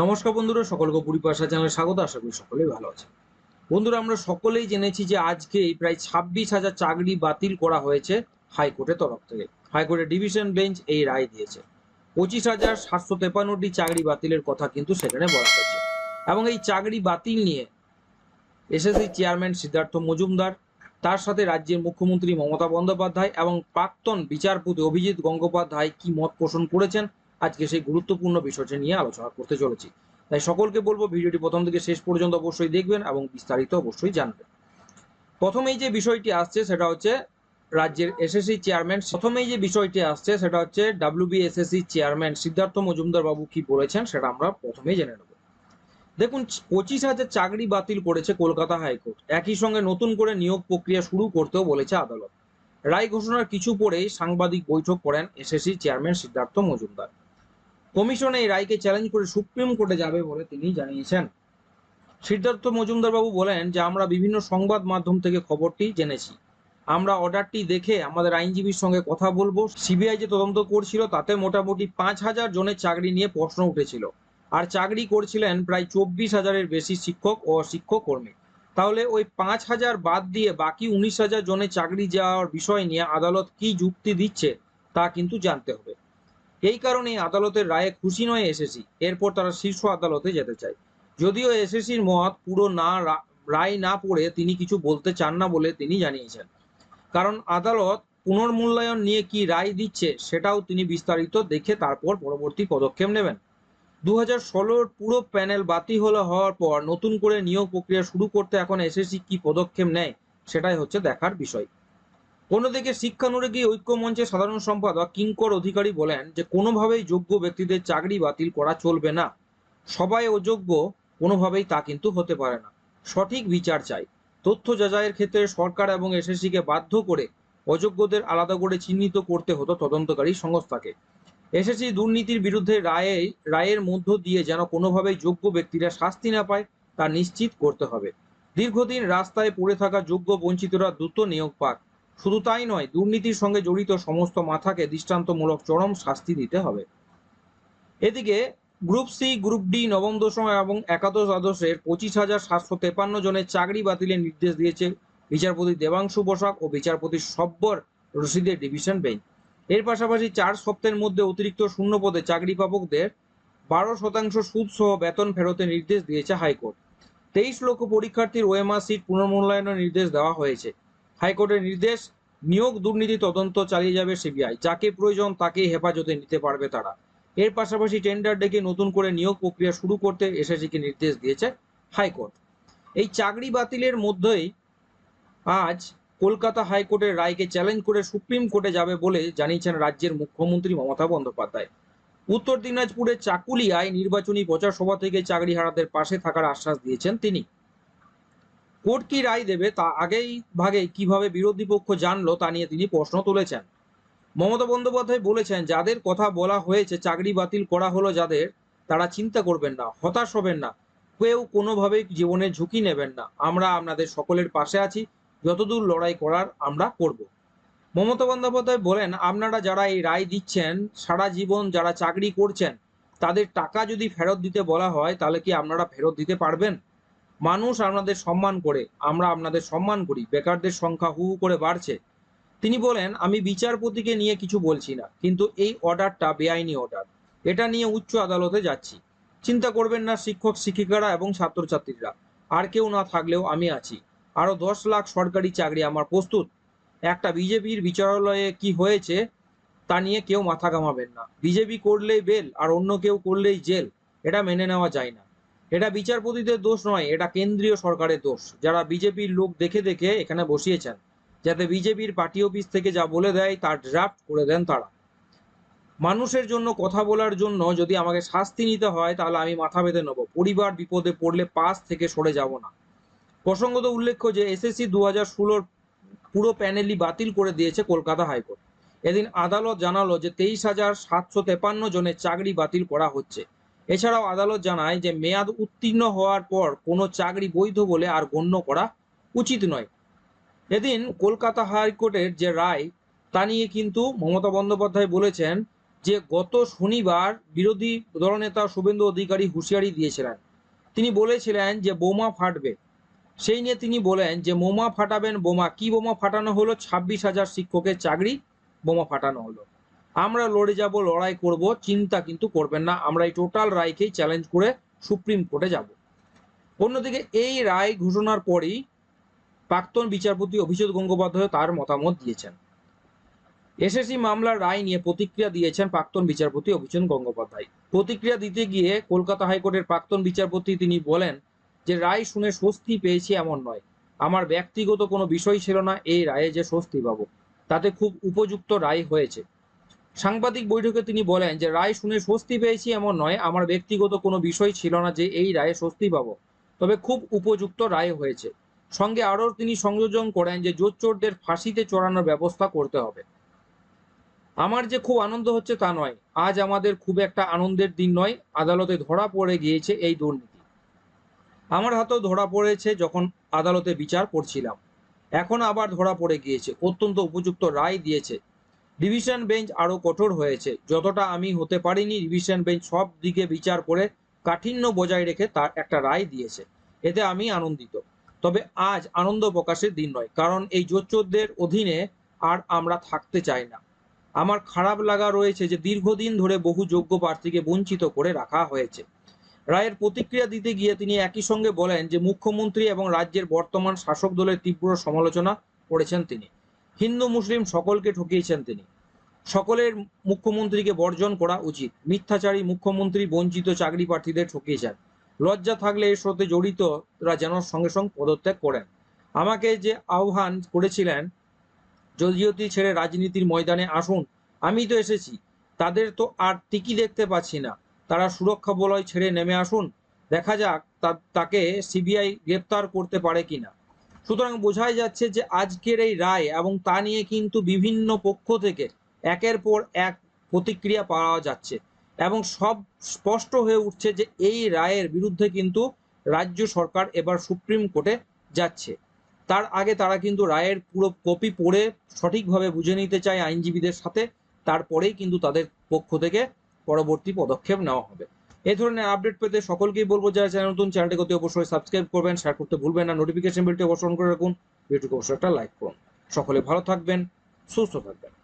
নমস্কার বন্ধুরা, সকলকে পরিপাশা চ্যানেলে স্বাগত, আশা করি সকলেই ভালো আছে বন্ধুরা, আমরা সকলেই জেনেছি যে আজকে প্রায় ছাব্বিশ হাজার চাকরি বাতিল করা হয়েছে হাইকোর্টের তরফ থেকে। হাইকোর্টের ডিভিশন বেঞ্চ এই রায় দিয়েছে। পঁচিশ হাজার সাতশো তেপান্নটি চাকরি বাতিলের কথা কিন্তু সেখানে বলা হয়েছে। এবং এই চাকরি বাতিল নিয়ে এসএসসি চেয়ারম্যান সিদ্ধার্থ মজুমদার, তার সাথে রাজ্যের মুখ্যমন্ত্রী মমতা বন্দ্যোপাধ্যায় এবং প্রাক্তন বিচারপতি অভিজিৎ গঙ্গোপাধ্যায় কি মত পোষণ করেছেন আজকে সেই গুরুত্বপূর্ণ বিষয়টি নিয়ে আলোচনা করতে চলেছি। তাই সকলকে বলব, ভিডিওটি প্রথম থেকে শেষ পর্যন্ত অবশ্যই দেখবেন এবং বিস্তারিত অবশ্যই জানবেন। প্রথমেই যে বিষয়টি আসছে সেটা হচ্ছে রাজ্যের এসএসসি চেয়ারম্যান প্রথমেই যে বিষয়টি আসছে সেটা হচ্ছে ডাব্লিউবিএসএসসি চেয়ারম্যান সিদ্ধার্থ মজুমদার বাবু কি বলেছেন সেটা আমরা প্রথমেই জেনে নেব। দেখুন, পঁচিশ হাজার চাকরি বাতিল করেছে কলকাতা হাইকোর্ট। একই সঙ্গে নতুন করে নিয়োগ প্রক্রিয়া শুরু করতেও বলেছে আদালত। রায় ঘোষণার কিছু পরেই সাংবাদিক বৈঠক করেন SSC chairman Siddhartha Majumdar. Commission এই রায়কে চ্যালেঞ্জ করে সুপ্রিম কোর্টে যাবে বলে তিনি জানিয়েছেন। সিদ্ধার্থ মজুমদার বাবু বলেন যে, আমরা বিভিন্ন সংবাদ মাধ্যম থেকে খবরটি জেনেছি। আমরা অর্ডারটি দেখে আমাদের আইনজীবীর সঙ্গে কথা বলব। সিবিআই যে তদন্ত করছিল, তাতে মোটামুটি পাঁচ হাজার জনের চাকরি নিয়ে প্রশ্ন উঠেছিল। আর চাকরি করছিলেন প্রায় চব্বিশ হাজারের বেশি শিক্ষক ও শিক্ষক কর্মী তাহলে ওই পাঁচ হাজার বাদ দিয়ে বাকি উনিশ হাজার জনের চাকরি যাওয়ার বিষয় নিয়ে আদালত কি যুক্তি দিচ্ছে, তা কিন্তু জানতে হবে। এই কারণে আদালতের রায়ে খুশি নয় এসএসসি। এরপর তারা শীর্ষ আদালতে যেতে চায়। যদিও এসএসসির মত পুরো না রায় না পড়ে তিনি কিছু বলতে চান না বলে তিনি জানিয়েছেন। কারণ আদালত পুনর্মূল্যায়ন নিয়ে কি রায় দিচ্ছে সেটাও তিনি বিস্তারিত দেখে তারপর পরবর্তী পদক্ষেপ নেবেন। দু হাজার পুরো প্যানেল বাতিল হলো হওয়ার পর নতুন করে নিয়োগ প্রক্রিয়া শুরু করতে এখন এসএসসি কি পদক্ষেপ নেয় সেটাই হচ্ছে দেখার বিষয়। অন্যদিকে শিক্ষানুরাগী ঐক্য মঞ্চের সাধারণ সম্পাদক কিঙ্কর অধিকারী বলেন যে কোনোভাবেই যোগ্য ব্যক্তিদের চাকরি বাতিল করা চলবে না। সবাই অযোগ্য, কোনোভাবেই তা কিন্তু হতে পারে না। সঠিক বিচার চাই। তথ্য যাচাইয়ের ক্ষেত্রে সরকার এবং এসএসসিকে বাধ্য করে অযোগ্যদের আলাদা করে চিহ্নিত করতে হতো তদন্তকারী সংস্থাকে। এসএসসি দুর্নীতির বিরুদ্ধে রায়ে, রায়ের মধ্য দিয়ে যেন কোনোভাবেই যোগ্য ব্যক্তিরা শাস্তি না পায়, তা নিশ্চিত করতে হবে। দীর্ঘদিন রাস্তায় পড়ে থাকা যোগ্য বঞ্চিতরা দ্রুত নিয়োগ পাক। শুধু তাই নয়, দুর্নীতির সঙ্গে জড়িত সমস্ত মাথাকে দৃষ্টান্তমূলক চরম শাস্তি দিতে হবে। এদিকে, গ্রুপ সি, গ্রুপ ডি, নবম দশম এবং একাদশ দ্বাদশের পঁচিশ হাজার সাতশো তেপান্ন জনের চাকরি বাতিলের নির্দেশ দিয়েছে বিচারপতি দেবাংশু বসাক ও বিচারপতি সব্বর রশিদের ডিভিশন বেঞ্চ। এর পাশাপাশি চার সপ্তাহের মধ্যে অতিরিক্ত শূন্য পদে চাকরি পাবকদের বারো শতাংশ সুদ সহ বেতন ফেরতের নির্দেশ দিয়েছে হাইকোর্ট। তেইশ লক্ষ পরীক্ষার্থীর ওএমআর সিট পুনর্মূল্যায়নের নির্দেশ দেওয়া হয়েছে। হাইকোর্টের নির্দেশ, নিয়োগ দুর্নীতি তদন্ত চালিয়ে যাবে সিবিআই। যাকে প্রয়োজন তাকেই হেফাজতে নিতে পারবে তারা। এর পাশাপাশি টেন্ডার ডেকে নতুন করে নিয়োগ প্রক্রিয়া শুরু করতে এসএসসিকে নির্দেশ দিয়েছে হাইকোর্ট। এই চাকরি বাতিলের মধ্যেই আজ কলকাতা হাইকোর্টের রায়কে চ্যালেঞ্জ করে সুপ্রিম কোর্টে যাবে বলে জানিয়েছেন রাজ্যের মুখ্যমন্ত্রী মমতা বন্দ্যোপাধ্যায়। উত্তর দিনাজপুরের চাকুলিয়ায় নির্বাচনী প্রচার সভা থেকে চাকরি হারাদের পাশে থাকার আশ্বাস দিয়েছেন তিনি। কোর্ট কি রায় দেবে তা আগেই ভাগে কীভাবে বিরোধী পক্ষ জানলো তা নিয়ে তিনি প্রশ্ন তুলেছেন। মমতা বন্দ্যোপাধ্যায় বলেছেন, যাদের কথা বলা হয়েছে, চাকরি বাতিল করা হলো যাদের, তারা চিন্তা করবেন না, হতাশ হবেন না। কেউ কোনোভাবেই জীবনের ঝুঁকি নেবেন না। আমরা আপনাদের সকলের পাশে আছি। যতদূর লড়াই করার আমরা করব। মমতা বন্দ্যোপাধ্যায় বলেন, আপনারা যারা এই রায় দিচ্ছেন, সারা জীবন যারা চাকরি করছেন, তাদের টাকা যদি ফেরত দিতে বলা হয়, তাহলে কি আপনারা ফেরত দিতে পারবেন? মানুষ আপনাদের সম্মান করে, আমরা আপনাদের সম্মান করি, বেকারদের সংখ্যা হু করে বাড়ছে। তিনি বলেন, আমি বিচারপতিকে নিয়ে কিছু বলছি না, কিন্তু এই অর্ডারটা বেআইনি অর্ডার। এটা নিয়ে উচ্চ আদালতে যাচ্ছি। চিন্তা করবেন না, শিক্ষক, শিক্ষিকারা এবং ছাত্রছাত্রীরা। আর কেউ না থাকলেও আমি আছি। আরও দশ লাখ সরকারি চাকরি আমার প্রস্তুত। একটা বিজেপির বিচারালয়ে কি হয়েছে, তা নিয়ে কেউ মাথা ঘামাবেন না। বিজেপি করলেই বেল, আর অন্য কেউ করলেই জেল। এটা মেনে নেওয়া যায় না। এটা বিচারপতিদের দোষ নয়, এটা কেন্দ্রীয় সরকারের দোষ। যারা বিজেপির লোক দেখে দেখে এখানে বসিয়েছেন, যাতে বিজেপির পার্টি অফিস থেকে যা বলে দেয় তার ড্রাফট করে দেন তারা। মানুষের জন্য কথা বলার জন্য যদি আমাকে শাস্তি নিতে হয়, তাহলে আমি মাথা বেঁধে নেব। পরিবার বিপদে পড়লে পাশ থেকে সরে যাব না। প্রসঙ্গত উল্লেখ্য যে এসএসসি দু হাজার ষোলোর পুরো প্যানেলই বাতিল করে দিয়েছে কলকাতা হাইকোর্ট। এদিন আদালত জানালো যে তেইশ হাজার সাতশো তেপান্ন জনের চাকরি বাতিল করা হচ্ছে। এছাড়াও আদালত জানায় যে মেয়াদ উত্তীর্ণ হওয়ার পর কোনো চাকরি বৈধ বলে আর গণ্য করা উচিত নয়। এদিন কলকাতা হাইকোর্টের যে রায়, তা নিয়ে কিন্তু মমতা বন্দ্যোপাধ্যায় বলেছেন যে গত শনিবার বিরোধী দলনেতা শুভেন্দু অধিকারী হুঁশিয়ারি দিয়েছিলেন। তিনি বলেছিলেন যে বোমা ফাটবে। সেই নিয়ে তিনি বলেন যে বোমা ফাটাবেন বোমা, কি বোমা ফাটানো হলো? ছাব্বিশ হাজার শিক্ষকের চাকরি, বোমা ফাটানো হলো। আমরা লড়ে যাব, লড়াই করব, চিন্তা কিন্তু করবেন না। আমরা এই টোটাল রায়কেই চ্যালেঞ্জ করে সুপ্রিম কোর্টে যাব। অন্যদিকে এই রায় ঘোষণার পরেই প্রাক্তন বিচারপতি অভিজিৎ গঙ্গোপাধ্যায় তার মতামত দিয়েছেন। এসএসসি মামলার রায় নিয়ে প্রতিক্রিয়া দিয়েছেন প্রাক্তন বিচারপতি অভিজিৎ গঙ্গোপাধ্যায়। প্রতিক্রিয়া দিতে গিয়ে কলকাতা হাইকোর্টের প্রাক্তন বিচারপতি তিনি বলেন যে, রায় শুনে স্বস্তি পেয়েছি এমন নয়। আমার ব্যক্তিগত কোনো বিষয় ছিল না, এই রায়ে যে স্বস্তি পাবো। তাতে খুব উপযুক্ত রায় হয়েছে। সাংবাদিক বৈঠকে তিনি বলেন যে, রায় শুনে স্বস্তি পেয়েছি এমন নয়। আমার ব্যক্তিগত কোনো বিষয় ছিল না যে এই রায়ে স্বস্তি পাবো। তবে খুব উপযুক্ত রায় হয়েছে। সঙ্গে আরও তিনি সংযোজন করেন যে জোচ্চোরদের ফাঁসিতে চড়ানোর ব্যবস্থা করতে হবে। আমার যে খুব আনন্দ হচ্ছে তা নয়। আজ আমাদের খুব একটা আনন্দের দিন নয়। আদালতে ধরা পড়ে গিয়েছে এই দুর্নীতি। আমার হাতেও ধরা পড়েছে যখন আদালতে বিচার করছিলাম। এখন আবার ধরা পড়ে গিয়েছে। অত্যন্ত উপযুক্ত রায় দিয়েছে ডিভিশন বেঞ্চ আরও কঠোর হয়েছে। যতটা আমি হতে পারিনি ডিভিশন বেঞ্চ সব দিকে বিচার করে কাঠিন্য বজায় রেখে তার একটা রায় দিয়েছে। এতে আমি আনন্দিত। তবে আজ আনন্দ প্রকাশের দিন নয়, কারণ এই জোচ্চোরদের অধীনে আর আমরা থাকতে চাই না। আমার খারাপ লাগা রয়েছে যে দীর্ঘদিন ধরে বহু যোগ্য প্রার্থীকে বঞ্চিত করে রাখা হয়েছে। রায়ের প্রতিক্রিয়া দিতে গিয়ে তিনি একই সঙ্গে বলেন যে মুখ্যমন্ত্রী এবং রাজ্যের বর্তমান শাসক দলের তীব্র সমালোচনা করেছেন তিনি। হিন্দু, মুসলিম সকলকে ঠকিয়েছেন তিনি। সকলের মুখ্যমন্ত্রীকে বর্জন করা উচিত। মিথ্যাচারী মুখ্যমন্ত্রী, বঞ্চিত চাকরি প্রার্থীদের ঠকিয়েছেন। লজ্জা থাকলে এর সাথে জড়িতরা যেন সঙ্গে সঙ্গে পদত্যাগ করেন। আমাকে যে আহ্বান করেছিলেন যদিওতি ছেড়ে রাজনীতির ময়দানে আসুন, আমি তো এসেছি। তাদের তো আর টিকি দেখতে পাচ্ছি না। তারা সুরক্ষা বলয় ছেড়ে নেমে আসুন। দেখা যাক তাকে সিবিআই গ্রেপ্তার করতে পারে কিনা। সুতরাং বোঝাই যাচ্ছে যে আজকের এই রায় এবং তা নিয়ে কিন্তু বিভিন্ন পক্ষ থেকে একের পর এক প্রতিক্রিয়া পাওয়া যাচ্ছে এবং সব স্পষ্ট হয়ে উঠছে যে এই রায়ের বিরুদ্ধে কিন্তু রাজ্য সরকার এবার সুপ্রিম কোর্টে যাচ্ছে। তার আগে তারা কিন্তু রায়ের পুরো কপি পড়ে সঠিকভাবে বুঝে নিতে চায় আইনজীবীদের সাথে, তারপরেই কিন্তু তাদের পক্ষ থেকে পরবর্তী পদক্ষেপ নেওয়া হবে। এই ধরনের আপডেট পেতে সকলকেই বলব, যারা চ্যানেল নতুন চ্যানেলটি অতি অবশ্যই সাবস্ক্রাইব করবেন শেয়ার করতে ভুলবেন না। নোটিফিকেশন বেলটি অবশ্যই অন করে রাখুন। ভিডিওটিকে অবশ্যই একটা লাইক করুন। সকলে ভালো থাকবেন, সুস্থ থাকবেন।